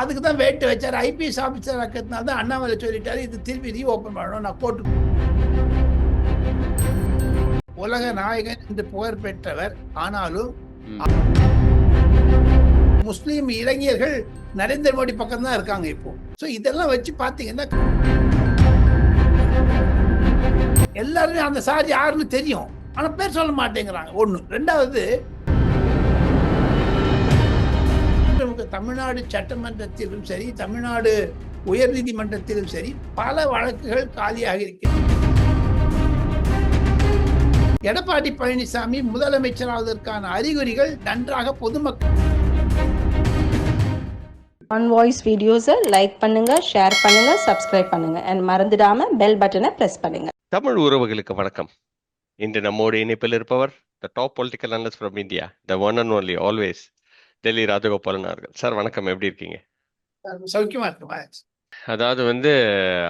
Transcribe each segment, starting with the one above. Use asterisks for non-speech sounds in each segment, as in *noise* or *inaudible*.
அதுக்கு தான் வேட்டு வச்சார் ஐபிஎஸ் ஆஃபீஸர் ஆக்கிறதுனால தான் அண்ணாமலை சொல்லிட்டாரு இது திருப்பி ரீ ஓப்பன் பண்ணணும். நான் கோர்ட்டு உலக நாயகன் என்று புகழ் பெற்றவர். ஆனாலும். முஸ்லீம் இளைஞர்கள் நரேந்திர மோடி பக்கம் தான் இருக்காங்க இப்போ. ஸோ இதெல்லாம் வச்சு பார்த்தீங்கன்னா எல்லாருமே அந்த சார் யாருன்னு தெரியும். ஆனா பேர் சொல்ல மாட்டேங்கிறாங்க. ஒண்ணு. ரெண்டாவது நமக்கு தமிழ்நாடு சட்டமன்றத்திலும் சரி தமிழ்நாடு உயர்நீதிமன்றத்திலும் சரி பல வழக்குகள் காலியாக இருக்கிறது எடப்பாடி பழனிசாமி முதலமைச்சராவதற்கான அறிகுறிகள் நன்றாக பொதுமக்கள் ஆன் வாய்ஸ் வீடியோஸை லைக் பண்ணுங்க ஷேர் பண்ணுங்க சப்ஸ்கிரைப் பண்ணுங்க. அண்ட் மறந்துடாம பெல் பட்டனை பிரஸ் பண்ணுங்க. தமிழ் உறவுகளுக்கு வணக்கம். இன்று நம்மோடு இணைப்பில் இருப்பவர் the top political analyst from India the one and only always Delhi Rajagopalan அவர்கள். சார் வணக்கம். எப்படி இருக்கீங்க? சௌக்கியமா இருக்குமா. அதாவது வந்து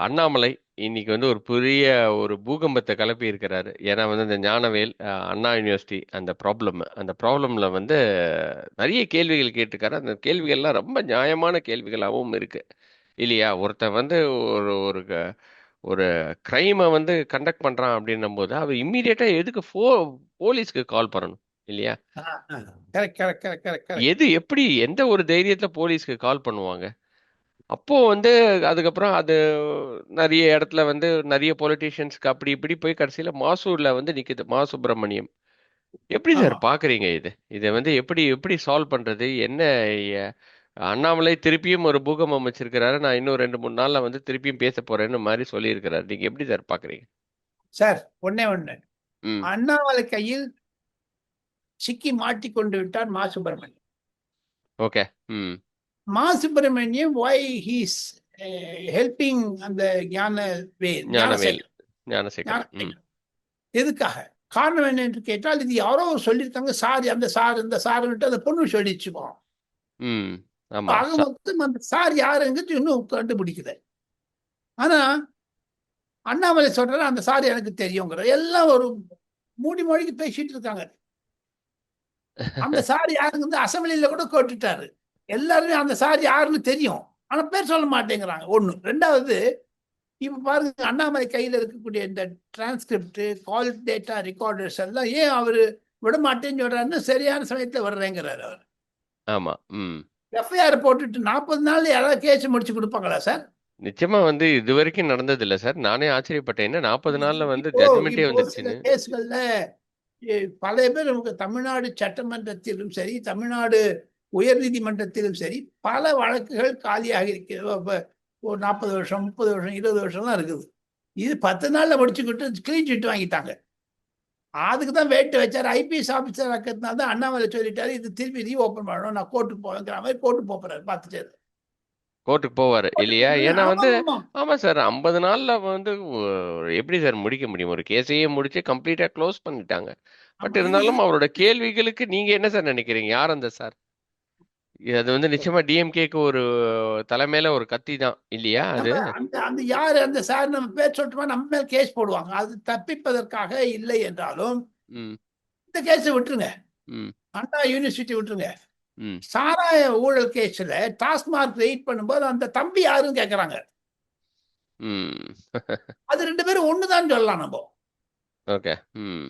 அண்ணாமலை இன்னைக்கு வந்து ஒரு பெரிய ஒரு பூகம்பத்தை கிளப்பி இருக்கிறாரு. ஏன்னா வந்து இந்த ஞானவேல் அண்ணா யூனிவர்சிட்டி அந்த ப்ராப்ளம் அந்த ப்ராப்ளம்ல வந்து நிறைய கேள்விகள் கேட்டிருக்காரு. அந்த கேள்விகள்லாம் ரொம்ப நியாயமான கேள்விகளாகவும் இருக்கு. இல்லையா? ஒருத்தன் வந்து ஒரு ஒரு ஒரு கிரைமை வந்து கண்டக்ட் பண்றான் அப்படின்னும் போது அவர் இம்மீடியட்டா எதுக்கு ஃபோ போலீஸ்க்கு கால் பண்ணணும்? இல்லையா? எது எப்படி எந்த ஒரு தைரியத்துல போலீஸ்க்கு கால் பண்ணுவாங்க? அப்போ வந்து அதுக்கப்புறம் அது நிறைய இடத்துல வந்து நிறைய பொலிட்டீஷியன்ஸ்க்கு அப்படி இப்படி போய் கடைசியில மாசூர்ல வந்து நிக்குது மா சுப்பிரமணியம். எப்படி சார். பாக்குறீங்க இது? இதை வந்து எப்படி எப்படி சால்வ் பண்றது? என்ன அண்ணாமலை திருப்பியும் ஒரு பூகம்பம் வச்சிருக்கிறாரு நான் இன்னும் ரெண்டு மூணு நாள்ல வந்து திருப்பியும் பேச போறேன்னு மாதிரி சொல்லியிருக்கிறாரு. நீங்க எப்படி சார் பாக்குறீங்க? சார் ஒண்ணே ஒண்ணு. அண்ணாமலை கையில் சிக்கி மாட்டிக்கொண்டு விட்டார் மா சுப்பிரமணியம். ஓகே. ம். சுப்பிரமணியம் வை ஹீஸ் ஹெல்பிங் அந்த ஞான. எதுக்காக? காரணம் என்ன என்று கேட்டால் இது யாரோ சொல்லியிருக்காங்க சார் அந்த சார் இந்த சாருன்ட்டு அந்த பொண்ணு சொல்லிச்சுப்போம் ம். ஆமா. ஆக மொத்தம் அந்த சார் யாருங்கிறது இன்னும் கண்டுபிடிக்கல. ஆனா அண்ணாமலை சொல்றாரு அந்த சார் எனக்கு தெரியுங்கிற எல்லாம் ஒரு மூடி மொழிக்கு பேசிட்டு இருக்காங்க. அந்த சார் யாருங்கிறது அசம்பிளியில கூட கேட்டுட்டாரு. எல்லாருமே அந்த சார் யாருன்னு தெரியும். ஆனா பேர் சொல்ல மாட்டேங்கிறாங்க. ஒண்ணு. ரெண்டாவது இப்ப பாருங்க அண்ணாமலை கையில இருக்கக்கூடிய இந்த டிரான்ஸ்கிரிப்ட் கால் டேட்டா ரெக்கார்டர்ஸ் எல்லாம் ஏன் அவரு விட மாட்டேன்னு சொல்றாருன்னு சரியான சமயத்துல வர்றேங்கிறாரு அவர். ஆமா. ம். எஃப்ஐஆர் போட்டுட்டு நாற்பது நாள்ல யாராவது கேஸ் முடிச்சு கொடுப்பாங்களா சார் நிச்சயமா வந்து இது வரைக்கும் நடந்தது இல்ல சார் நானே ஆச்சரியப்பட்டேன். என்ன நாற்பது நாள்ல வந்து சில வந்துருச்சுன்னு. கேஸ்கள்ல பல பேர் நமக்கு தமிழ்நாடு சட்டமன்றத்திலும் சரி தமிழ்நாடு உயர்நீதிமன்றத்திலும் சரி பல வழக்குகள் காலியாக இருக்கிறது. இப்போ ஒரு நாற்பது வருஷம் முப்பது வருஷம் இருபது வருஷம்லாம் இருக்குது. இது பத்து நாளில் முடிச்சுக்கிட்டு கிளீன் சிட் வாங்கிட்டாங்க. அதுக்கு தான் வேட்டு வச்சார். ஐபிஎஸ் ஆஃபீஸர் ஆக்கிறதுனால தான் அண்ணாமலை சொல்லிட்டாரு இது திருப்பி ரீ ஓப்பன் பண்ணணும். நான் கோர்ட்டுக்கு போவேங்கிற மாதிரி கோர்ட்டு போகிறாரு பார்த்துட்டு. கோர்ட்டுக்கு போவாரு இல்லையா? ஏன்னா வந்து ஆமா, சார் ஐம்பது நாள்ல வந்து எப்படி சார் முடிக்க முடியும்? ஒரு கேஸையே முடிச்சு கம்ப்ளீட்டா க்ளோஸ் பண்ணிட்டாங்க. பட் இருந்தாலும் அவரோட கேள்விகளுக்கு நீங்க என்ன சார் நினைக்கிறீங்க? யார் அந்த சார்? அது வந்து நிச்சயமா டிஎம்கேக்கு ஒரு தலைமையில ஒரு கத்தி தான் இல்லையா அது? அந்த அந்த யாரு அந்த சார் நம்ம பேர் சொல்லிட்டோமா? நம்ம மேல கேஸ் போடுவாங்க. அது தப்பிப்பதற்காக இல்லை என்றாலும் இந்த கேஸை விட்டுருங்க. அண்ணா யூனிவர்சிட்டி விட்டுருங்க. சாராய ஊழல் கேஸ்ல டாஸ்மார்க் வெயிட் பண்ணும்போது அந்த தம்பி யாருன்னு கேக்குறாங்க. *laughs* அது ரெண்டு பேரும் ஒண்ணுதான் சொல்லலாம் நம்ம. ஓகே. ம்.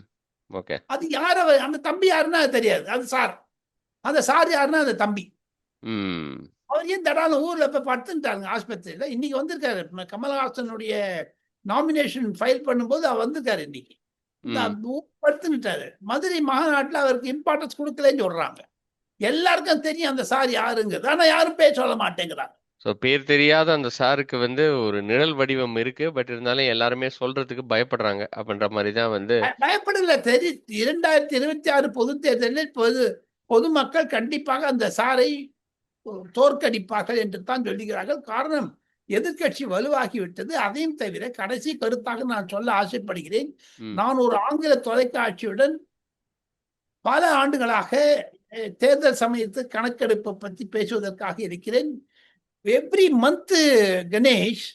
ஓகே. அது யார அந்த தம்பி யாருன்னா தெரியாது. அது சார். அந்த சார் யாருன்னா அந்த தம்பி. ம். அவர் ஏன் தடான ஊர்ல போய் படுத்துட்டாங்க ஆஸ்பத்திரியில? இன்னைக்கு வந்திருக்காரு. கமலஹாசனுடைய நாமினேஷன் ஃபைல் பண்ணும்போது அவர் வந்திருக்காரு இன்னைக்கு. படுத்துட்டாரு. மதுரை மாநாட்டுல அவருக்கு இம்பார்ட்டன்ஸ் கொடுக்கலன்னு சொல்றாங்க. எல்லாருக்கும் தெரியும் அந்த சார் யாருங்கிறது. ஆனா யாரும் பேர் சொல்ல மாட்டேங்கிறாங்க. ஸோ பேர் தெரியாத அந்த சாருக்கு வந்து ஒரு நிழல் வடிவம் இருக்கு. பட் இருந்தாலும் எல்லாருமே சொல்றதுக்கு பயப்படுறாங்க அப்படின்ற மாதிரி தான் வந்து பய- பயப்படல. தெரி இரண்டாயிரத்தி இருபத்தி ஆறு பொது தேர்தலில் பொது பொதுமக்கள் கண்டிப்பாக அந்த சாரை தோற்கடிப்பார்கள் என்று தான் சொல்லுகிறார்கள். காரணம் எதிர்க்கட்சி வலுவாகி விட்டது அதையும் தவிர கடைசி கருத்தாக நான் சொல்ல ஆசைப்படுகிறேன். நான் ஒரு ஆங்கில தொலைக்காட்சியுடன் பல ஆண்டுகளாக தேர்தல் சமயத்து கணக்கெடுப்பை பற்றி பேசுவதற்காக இருக்கிறேன். எவ்ரி மந்த் கணேஷ்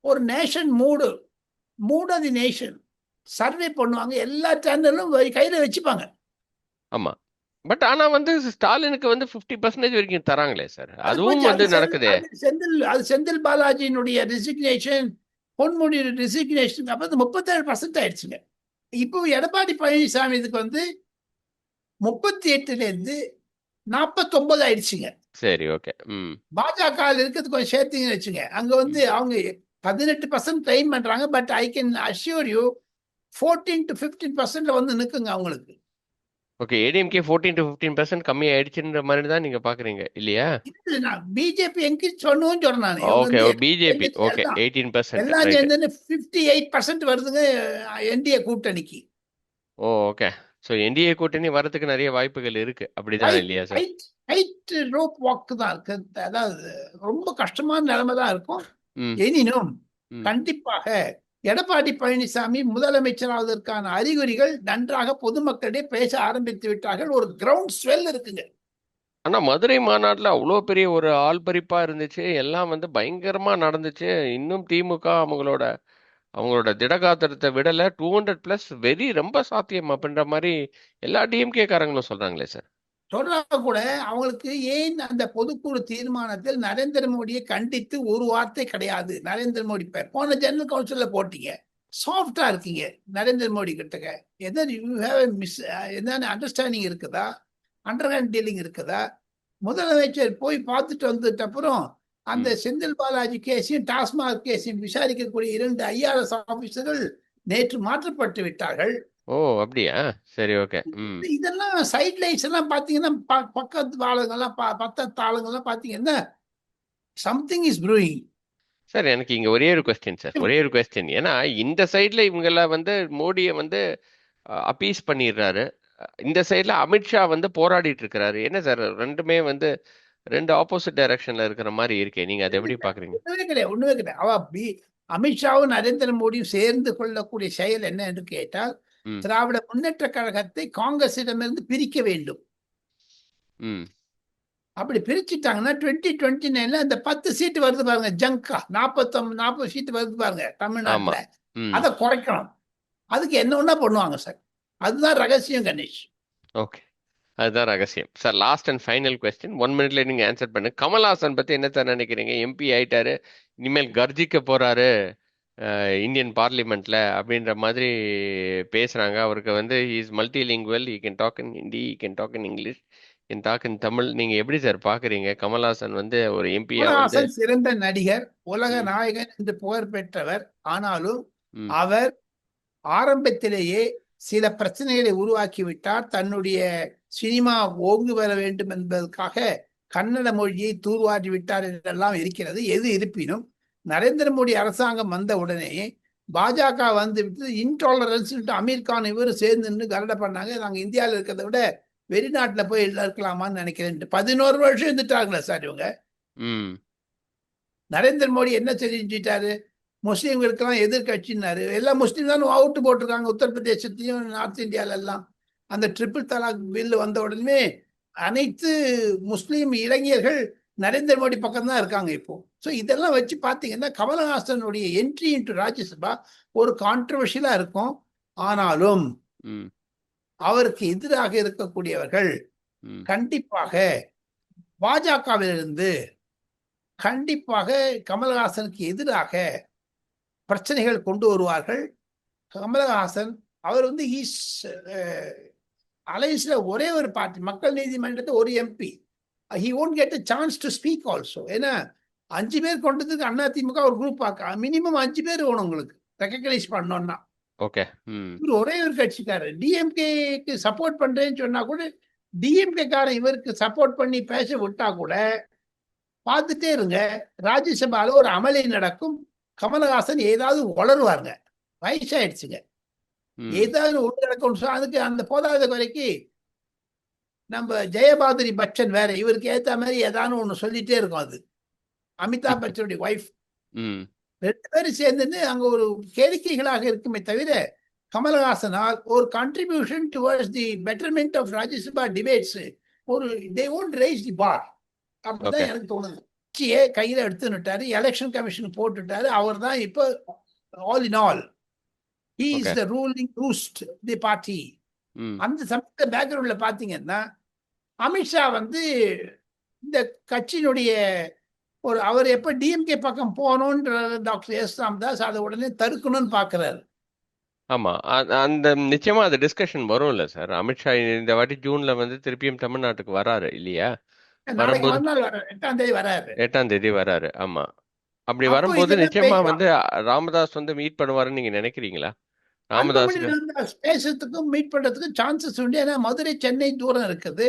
ஒரு nation mood mood the nation survey பண்ணுவாங்க எல்லா சேனலும் கையில வச்சுப்பாங்க. ஆமா. பட் ஆனா வந்து ஸ்டாலினுக்கு வந்து 50% வரைக்கும் தராங்களே சார் அது அதுவும். வந்து நடக்குதே. செந்தில் அது செந்தில் பாலாஜியினுடைய ரெசிக்னேஷன் பொன்முடி ரெசிக்னேஷன் அப்போ முப்பத்தேழு பர்சன்ட் ஆயிடுச்சுங்க. இப்போ எடப்பாடி பழனிசாமி இதுக்கு வந்து முப்பத்தி எட்டுல இருந்து நாற்பத்தொன்பது ஆயிடுச்சுங்க சரி ஓகே பாஜக இருக்கிறது கொஞ்சம் சேர்த்தீங்கன்னு வச்சுங்க அங்க வந்து அவங்க பதினெட்டு பர்சன்ட் ட்ரெயின் பண்றாங்க but I can assure you fourteen to fifteen பர்சன்ட்ல வந்து நிற்குங்க அவங்களுக்கு ஓகே ஏடிஎம்கே 14 டு 15% கம்மி ஆயிடுச்சுன்ற மாதிரி தான் நீங்க பாக்குறீங்க இல்லையா பிஜேபி என்கரேஜ் பண்ணுவோம் சொன்னேன் ஓகே பிஜேபி ஓகே எல்லாம் 18% எல்லாம் சேர்ந்து ஃபிஃப்டி எயிட் பர்சன்ட் வருதுங்க என்டிஏ கூட்டணிக்கு ஓ ஓகே ஸோ என்டிஏ கூட்டணி வரதுக்கு நிறைய வாய்ப்புகள் இருக்கு. அப்படிதான் இல்லையா சார் ஹைட் ரோப் வாக்கு தான் இருக்கு. அதாவது ரொம்ப கஷ்டமான நிலைமை தான் இருக்கும். எனினும். கண்டிப்பாக எடப்பாடி பழனிசாமி முதலமைச்சராவதற்கான அறிகுறிகள் நன்றாக பொதுமக்களிடையே பேச ஆரம்பித்து விட்டார்கள். ஒரு கிரவுண்ட் ஸ்வெல் இருக்குங்க. ஆனா மதுரை மாநாட்டுல அவ்வளோ பெரிய ஒரு ஆள்பரிப்பா இருந்துச்சு. எல்லாம் வந்து பயங்கரமா நடந்துச்சு. இன்னும் திமுக அவங்களோட அவங்களோட திடகாத்திரத்தை விடல டூ ஹண்ட்ரட் பிளஸ் வெரி ரொம்ப சாத்தியம் அப்படின்ற மாதிரி எல்லா டிஎம்கே காரங்களும் சொல்றாங்களே சார் சொல்றாங்க கூட அவங்களுக்கு ஏன் அந்த பொதுக்குழு தீர்மானத்தில் நரேந்திர மோடியை கண்டித்து ஒரு வார்த்தை கிடையாது? நரேந்திர மோடி பேர். போன ஜெனரல் கவுன்சிலில் போட்டீங்க. சாஃப்டா இருக்கீங்க நரேந்திர மோடி கிட்டக்க. எதர் யூ ஹேவ் மிஸ் என்னென்ன அண்டர்ஸ்டாண்டிங் இருக்குதா? அண்டர்ஹேண்ட் டீலிங் இருக்குதா? முதலமைச்சர் போய் பார்த்துட்டு வந்துட்ட அப்புறம் அந்த செந்தில் பாலாஜி கேஸையும் டாஸ்மாக் கேஸையும் விசாரிக்கக்கூடிய இரண்டு ஐஆர்எஸ் ஆபீசர்கள் நேற்று மாற்றப்பட்டு விட்டார்கள். ஓ அப்படியா? சரி ஓகே. இதெல்லாம் சைட் லைட்ஸ் எல்லாம் பாத்தீங்கன்னா பக்கத்து ஆளுங்கெல்லாம் பக்கத்து ஆளுங்கெல்லாம் பாத்தீங்கன்னா சம்திங் இஸ் ப்ரூயிங் சார் எனக்கு இங்க ஒரே ஒரு கொஸ்டின் சார். ஒரே ஒரு கொஸ்டின் ஏன்னா இந்த சைடுல இவங்கள வந்து மோடியை வந்து அப்பீஸ் பண்ணிடுறாரு. இந்த சைடுல அமித்ஷா வந்து போராடிட்டு இருக்கிறாரு. என்ன சார் ரெண்டுமே வந்து ரெண்டு ஆப்போசிட் டைரக்ஷன்ல இருக்கிற மாதிரி இருக்கே. நீங்க அதை எப்படி பாக்குறீங்க? ஒண்ணுமே கிடையாது ஒண்ணுமே கிடையாது. அவ பி அமித்ஷாவும் நரேந்திர மோடியும் சேர்ந்து கொள்ளக்கூடிய செயல் என்ன என்று கேட்டால். திராவிட முன்னேற்ற கழகத்தை காங்கிரசிடமிருந்து பிரிக்க வேண்டும். அப்படி பிரிச்சுட்டாங்கன்னா டுவெண்ட்டி டுவெண்ட்டி நைன்ல அந்த பத்து சீட்டு வருது பாருங்க ஜங்கா நாற்பத்தொம்பது நாற்பது சீட்டு வருது பாருங்க தமிழ்நாட்டுல. அதை குறைக்கணும். அதுக்கு என்ன ஒண்ணா பண்ணுவாங்க சார்? அதுதான் ரகசியம் கணேஷ். ஓகே. அதுதான் ரகசியம். Sir last and final question one மினிட்ல நீங்க ஆன்சர் பண்ணு. கமல்ஹாசன் பத்தி என்ன சார் நினைக்கிறீங்க எம்பி ஆயிட்டாரு. இனிமேல் கர்ஜிக்க போறாரு இந்தியன் பார்லிமெண்ட்ல அப்படின்ற மாதிரி பேசுறாங்க. அவருக்கு வந்து is multilingual he can talk in Hindi he can talk in English can talk in Tamil நீங்க எப்படி சார் பாக்குறீங்க? கமல்ஹாசன் வந்து ஒரு கமலஹாசன் சிறந்த நடிகர் உலக. நாயகன் என்று புகழ் பெற்றவர். ஆனாலும் அவர் ஆரம்பத்திலேயே சில பிரச்சனைகளை உருவாக்கி விட்டார் தன்னுடைய சினிமா ஓங்கி வர வேண்டும் என்பதற்காக கன்னட மொழியை தூர்வாரி விட்டார் என்றெல்லாம் இருக்கிறது. எது இருப்பினும் நரேந்திர மோடி அரசாங்கம் வந்த உடனே பாஜக வந்து விட்டு இன்டாலரன்ஸ் அமீர் கான் இவரும் சேர்ந்து நின்று கரட பண்ணாங்க. நாங்க இந்தியாவில் இருக்கிறத விட வெளிநாட்டுல போய் இருக்கலாமான்னு நினைக்கிறேன். பதினோரு வருஷம் இருந்துட்டாங்களே சார் இவங்க. நரேந்திர மோடி என்ன செஞ்சுட்டாரு? முஸ்லீம்களுக்கெல்லாம் எதிர்கட்சின்னாரு எல்லாம் முஸ்லீம் தான் அவுட்டு போட்டிருக்காங்க. உத்தரப்பிரதேசத்தையும் நார்த் இந்தியால எல்லாம் அந்த ட்ரிபிள் தலாக் பில் வந்த உடனே அனைத்து முஸ்லீம் இளைஞர்கள் நரேந்திர மோடி பக்கம் தான் இருக்காங்க இப்போ. ஸோ இதெல்லாம் வச்சு பார்த்தீங்கன்னா கமலஹாசனுடைய என்ட்ரி இன்டு ராஜ்யசபா ஒரு கான்ட்ரவர்ஷியலா இருக்கும். ஆனாலும் அவருக்கு எதிராக இருக்கக்கூடியவர்கள் கண்டிப்பாக பாஜகவிலிருந்து கண்டிப்பாக கமலஹாசனுக்கு எதிராக பிரச்சனைகள் கொண்டு வருவார்கள். கமலஹாசன் அவர் வந்து ஈஸ் அலைன்ஸ்ல ஒரே ஒரு பார்ட்டி மக்கள் நீதிமன்றத்தை ஒரு MP he won't get a chance to speak also ஏன்னா அஞ்சு பேர் கொண்டதுக்கு அண்ணா திமுக ஒரு குரூப் ஆக்க. மினிமம் அஞ்சு பேர் வேணும் உங்களுக்கு. ரெக்கக்னைஸ் பண்ணோம்னா. ஓகே ம் இவர் ஒரே ஒரு கட்சிக்காரர். டிஎம்கேக்கு சப்போர்ட் பண்றேன்னு சொன்னா கூட டிஎம்கே காரன் இவருக்கு சப்போர்ட் பண்ணி பேச விட்டா கூட பார்த்துட்டே இருங்க. ராஜ்யசபால ஒரு அமளி நடக்கும். கமலஹாசன் ஏதாவது உளருவாருங்க வயசாயிடுச்சுங்க. ஏதாவது சொன்னா அதுக்கு அந்த போதாத வரைக்கும் நம்ம ஜெயபாதுரி பச்சன் வேற. இவருக்கு ஏத்த மாதிரி ஏதாவது ஒன்று சொல்லிட்டே இருக்கும் அது. அமிதாப் பச்சனுடைய ஒய்ஃப் ரெண்டு பேரும் சேர்ந்துன்னு அங்க ஒரு கேளிக்கைகளாக இருக்குமே தவிர கமலஹாசனால் ஒரு contribution towards the betterment of Rajya Sabha debates ஒரு தே ஓன்ட் ரைஸ் தி பார் அப்படிதான். எனக்கு தோணுது. கட்சியை கையில எடுத்துட்டாரு எலெக்ஷன் கமிஷன் போட்டுட்டாரு. அவர் தான் இப்போ all in all he is. The ruling roost the party அந்த சமயத்த பேக்ரவுண்ட்ல பாத்தீங்கன்னா அமித்ஷா வந்து இந்த கட்சியினுடைய ஒரு அவர் எப்ப டிஎம்கே பக்கம் போகணுன்ற டாக்டர் எஸ் ராமதாஸ் அதை உடனே தடுக்கணும்னு பார்க்கறாரு ஆமா. அந்த நிச்சயமா அது டிஸ்கஷன் வரும்ல சார் அமித்ஷா இந்த வாட்டி ஜூன்ல வந்து திருப்பியும் தமிழ்நாட்டுக்கு வராரு இல்லையா? வரும்போது எட்டாம் தேதி வராரு. எட்டாம் தேதி வராரு. ஆமா. அப்படி அப்போ வரும்போது நிச்சயமா. வந்து ராமதாஸ் வந்து மீட் பண்ணுவாருன்னு நீங்க நினைக்கிறீங்களா? ராமதாஸ் பேசுறதுக்கும் மீட் பண்றதுக்கும் சான்சஸ் உண்டு. ஏன்னா மதுரை சென்னை தூரம் இருக்குது.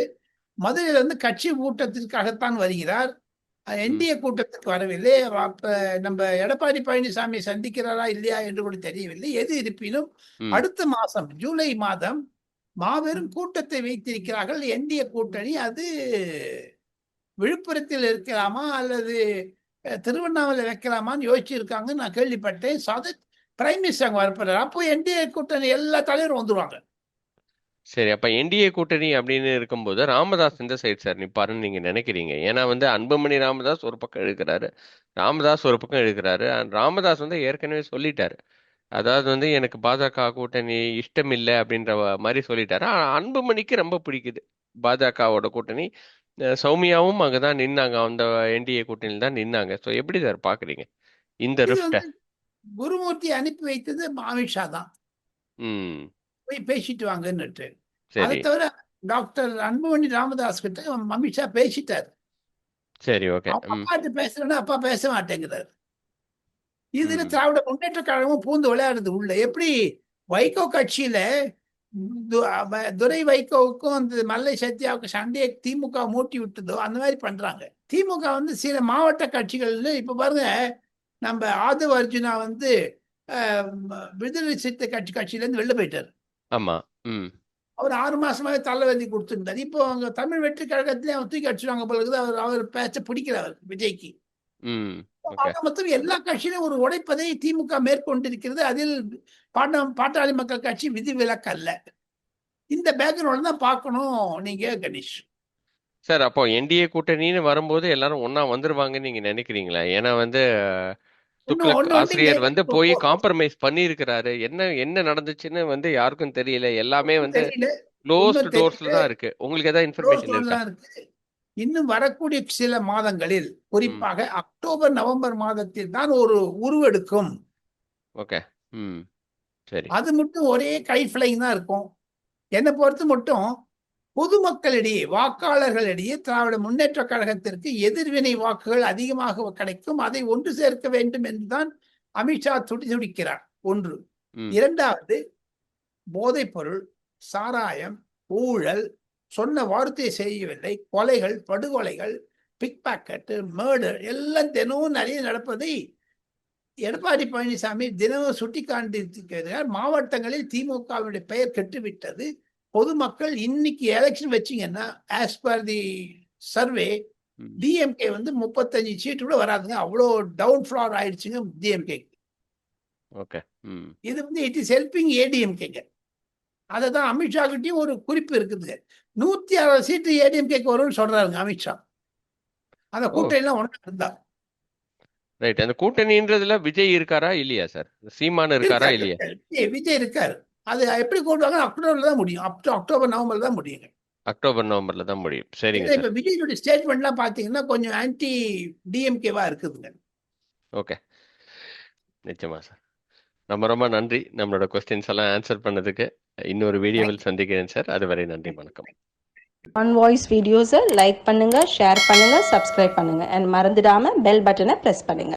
மதுரையில இருந்து கட்சி கூட்டத்திற்காகத்தான் வருகிறார். என்டிஏ கூட்டத்துக்கு வரவில்லை. அப்ப நம்ம எடப்பாடி பழனிசாமி சந்திக்கிறாரா இல்லையா என்று கூட தெரியவில்லை. எது இருப்பினும். அடுத்த மாதம் ஜூலை மாதம் மாபெரும் கூட்டத்தை வைத்திருக்கிறார்கள். என்டிஏ கூட்டணி. அது விழுப்புரத்தில் இருக்கலாமா அல்லது திருவண்ணாமலை வைக்கலாமான்னு யோசிச்சிருக்காங்க நான் கேள்விப்பட்டேன். சத பிரைம் மினிஸ்டர் அங்கே வரப்படுறாரு அப்போ என்டிஏ கூட்டணி எல்லா தலைவரும் வந்துருவாங்க. சரி அப்ப என்டிஏ கூட்டணி அப்படின்னு இருக்கும்போது ராமதாஸ் இந்த சைடு சார் நிப்பாருன்னு நீங்க நினைக்கிறீங்க? ஏன்னா வந்து அன்புமணி ராமதாஸ் ஒரு பக்கம் இழுக்கிறாரு ராமதாஸ் ஒரு பக்கம் இழுக்கிறாரு and ராமதாஸ் வந்து ஏற்கனவே சொல்லிட்டாரு. அதாவது வந்து எனக்கு பாஜக கூட்டணி இஷ்டம் இல்லை அப்படின்ற மாதிரி சொல்லிட்டாரு. அன்புமணிக்கு ரொம்ப பிடிக்குது பாஜகவோட கூட்டணி. சௌமியாவும் அங்கதான் நின்னாங்க. அந்த என்டிஏ கூட்டணியில் தான் நின்னாங்க. ஸோ எப்படி சார் பாக்குறீங்க? இந்த ரிஃப்ட குருமூர்த்தி அனுப்பி வைத்தது அமித்ஷா தான். போய் பேசிட்டு வாங்கன்னுட்டு. அதை தவிர டாக்டர் அன்புமணி ராமதாஸ் கிட்ட அமித்ஷா பேசிட்டாரு. சரி ஓகே. அப்பாட்ட பேசுறேன்னா அப்பா பேச மாட்டேங்கிறாரு. இதுல. திராவிட முன்னேற்ற கழகமும் பூந்து விளையாடுது உள்ள. எப்படி வைகோ கட்சியில துரை வைகோவுக்கும் அந்த மல்லை சத்யாவுக்கும் சண்டையை திமுக மூட்டி விட்டதோ அந்த மாதிரி பண்றாங்க. திமுக வந்து சில மாவட்ட கட்சிகள்ல இப்ப பாருங்க நம்ம ஆதவ அர்ஜுனா வந்து விடுதலை சிறுத்தை கட்சி கட்சியில இருந்து வெளில போயிட்டாரு. ஆமா அவர் ஆறு மாசமாவே தலைவலி கொடுத்துருந்தார். இப்போ அவங்க தமிழ் வெற்றி கழகத்திலே அவர் தூக்கி அடிச்சுவாங்க போல இருக்குது. அவர் அவர் பேச்ச பிடிக்கல அவர் விஜய்க்கு. மொத்தம் எல்லா கட்சியிலும் ஒரு உடைப்பதை திமுக மேற்கொண்டிருக்கிறது. அதில் பாட்ட பாட்டாளி மக்கள் கட்சி விதி விலக்கல்ல இந்த பேக்ரவுண்ட் தான் பார்க்கணும் நீங்க கணேஷ். சார் அப்போ என்டிஏ கூட்டணின்னு வரும்போது எல்லாரும் ஒண்ணா வந்துருவாங்கன்னு நீங்க நினைக்கிறீங்களா? ஏன்னா வந்து துக்ளக் ஆசிரியர் வந்து போய் காம்ப்ரமைஸ் பண்ணியிருக்கிறாரு. என்ன என்ன நடந்துச்சுன்னு வந்து யாருக்கும் தெரியல. எல்லாமே வந்து க்ளோஸ்டு டோர்ஸ்ல. தான் இருக்கு. உங்களுக்கு ஏதாவது இன்ஃபர்மேஷன் இருக்கு? இன்னும் வரக்கூடிய சில மாதங்களில் குறிப்பாக அக்டோபர் நவம்பர் மாதத்தில் தான் ஒரு உருவெடுக்கும். ஓகே ம். சரி. அது மட்டும் ஒரே கை ஃபிளைங் தான் இருக்கும். என்னை பொறுத்து மட்டும் பொதுமக்களிடையே வாக்காளர்களிடையே திராவிட முன்னேற்ற கழகத்திற்கு எதிர்வினை வாக்குகள் அதிகமாக கிடைக்கும். அதை ஒன்று சேர்க்க வேண்டும் என்றுதான் அமித்ஷா துடி துடிக்கிறார் ஒன்று. இரண்டாவது போதைப் பொருள் சாராயம் ஊழல் சொன்ன வார்த்தை செய்யவில்லை. கொலைகள் படுகொலைகள் பிக் பாக்கெட்டு மர்டர் எல்லாம் தினமும் நிறைய நடப்பதை எடப்பாடி பழனிசாமி தினமும் சுட்டி காண்பித்திருக்கிறார் மாவட்டங்களில் திமுகவுடைய பெயர் கெட்டுவிட்டது. பொதுமக்கள் இன்னைக்கு எலெக்ஷன் வச்சீங்கன்னா as per the survey. DMK வந்து முப்பத்தஞ்சு சீட்டு கூட வராதுங்க. அவ்வளோ டவுன் ஃப்ளார் ஆயிடுச்சுங்க டிஎம்கே ஓகே இது வந்து இட் இஸ் ஹெல்பிங் ஏடிஎம்கேங்க அதை தான் அமித்ஷா கிட்டயும் ஒரு குறிப்பு இருக்குது நூத்தி அறுபது சீட்டு ஏடிஎம்கேக்கு வரும்னு சொல்றாருங்க அமித்ஷா அந்த. கூட்டணிலாம் ஒன்றா இருந்தா. ரைட் அந்த கூட்டணின்றதுல விஜய் இருக்காரா இல்லையா சார் சீமான் இருக்காரா இல்லையா? விஜய் இருக்காரு. அது எப்படி கூட்டுவாங்க அக்டோபர்ல தான் முடியும். அக்டோ அக்டோபர் நவம்பர்ல தான் முடியுங்க. அக்டோபர் நவம்பர்ல தான் முடியும். சரிங்க இப்ப விஜயோட ஸ்டேட்மெண்ட்லாம் பாத்தீங்கன்னா கொஞ்சம் ஆன்டி டிஎம்கேவா இருக்குதுங்க. ஓகே. நிச்சயமா சார். ரொம்ப ரொம்ப நன்றி நம்மளோட கொஸ்டின்ஸ் எல்லாம் ஆன்சர் பண்ணதுக்கு. இன்னொரு வீடியோவில் சந்திக்கிறேன் சார். அதுவரை நன்றி வணக்கம். ஆன் வாய்ஸ் வீடியோஸை லைக் பண்ணுங்க ஷேர் பண்ணுங்க சப்ஸ்கிரைப் பண்ணுங்க. அண்ட் மறந்துடாம பெல் பட்டனை ப்ரெஸ் பண்ணுங்க.